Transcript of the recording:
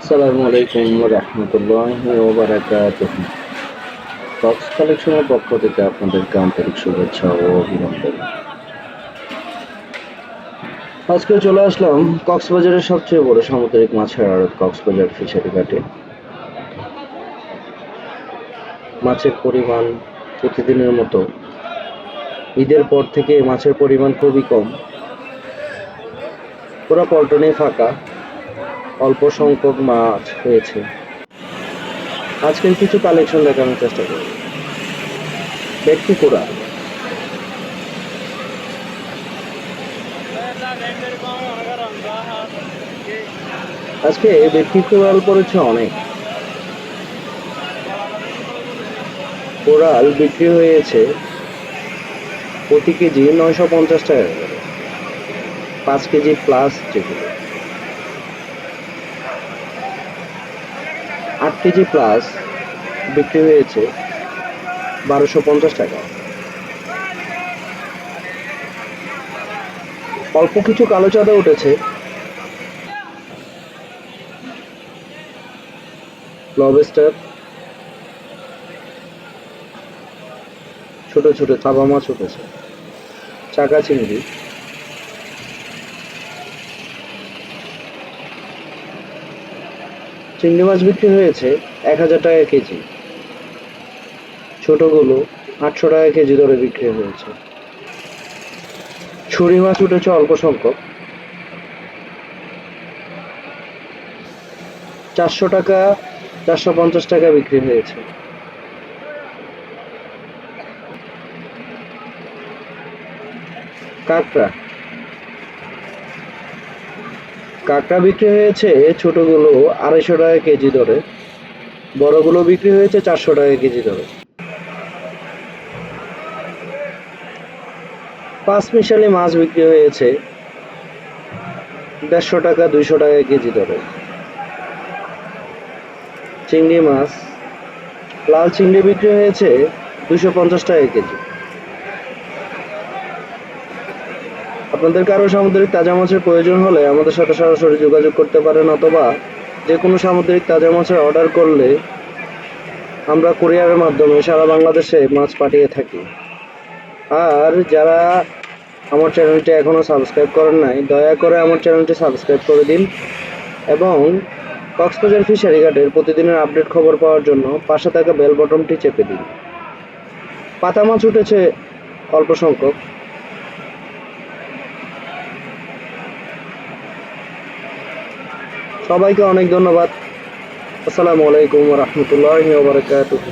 আসসালামু আলাইকুম রহমতুল্লাহ ওবারাকাতুহ বক্স কালেকশনের পক্ষ থেকে আপনাদেরকে আন্তরিক শুভেচ্ছা ও অভিনন্দন। আজকে চলে আসলাম কক্সবাজারের সবচেয়ে বড় সামুদ্রিক মাছের আড়ত কক্সবাজার ফিশারি ঘাটে। মাছের পরিমাণ প্রতিদিনের মতো। ঈদের পর থেকে মাছের পরিমাণ খুবই কম। পুরো পল্টনে ফাঁকা। অল্প সংখ্যক মাছ হয়েছে আজকের কিছু কালেকশন দেখানোর চেষ্টা করব। ব্যক্তি কোরা। আজকে ব্যক্তি কোরাল পড়েছে অনেক। কোরাল বিক্রি হয়েছে প্রতি কেজি নয়শো পঞ্চাশ টাকা পাঁচ কেজি প্লাস যেগুলো। আট কেজি প্লাস বিক্রি হয়েছে বারোশো পঞ্চাশ টাকা। অল্প কিছু কালো চাঁদা উঠেছে। লবস্টার। ছোট ছোট চাপা মাছ উঠেছে। চাকা চিংড়ি। চিংড়ি মাছ বিক্রি হয়েছে এক হাজার টাকা কেজি। ছোটগুলো আটশো টাকা কেজি দরে বিক্রি হয়েছে। ছুরি মাছ উঠেছে অল্প সংখ্যক। চারশো টাকা, চারশো পঞ্চাশ টাকা বিক্রি হয়েছে। কাঁকড়া। কাঁকড়া বিক্রি হয়েছে, ছোটগুলো আড়াইশো টাকা কেজি দরে। বড়গুলো বিক্রি হয়েছে চারশো টাকা কেজি দরে। পাঁচ মিশালি মাছ বিক্রি হয়েছে দেড়শো টাকা, দুইশো টাকা কেজি দরে। চিংড়ি মাছ, লাল চিংড়ি বিক্রি হয়েছে দুশো পঞ্চাশ টাকা কেজি। আপনাদের কারও সামুদ্রিক তাজা মাছের প্রয়োজন হলে আমাদের সাথে সরাসরি যোগাযোগ করতে পারেন অথবা যে কোনো সামুদ্রিক তাজা মাছের অর্ডার করলে আমরা কুরিয়ারের মাধ্যমে সারা বাংলাদেশে মাছ পাঠিয়ে থাকি। আর যারা আমার চ্যানেলটি এখনও সাবস্ক্রাইব করেন নাই, দয়া করে আমার চ্যানেলটি সাবস্ক্রাইব করে দিন এবং কক্সবাজার ফিশারি ঘাটের প্রতিদিনের আপডেট খবর পাওয়ার জন্য পাশে থাকা বেল বটনটি চেপে দিন। পাতা মাছ উঠেছে অল্প সংখ্যক। সবাইকে অনেক ধন্যবাদ। আসসালামু আলাইকুম রহমতুল্লাহ বারকাতুহ।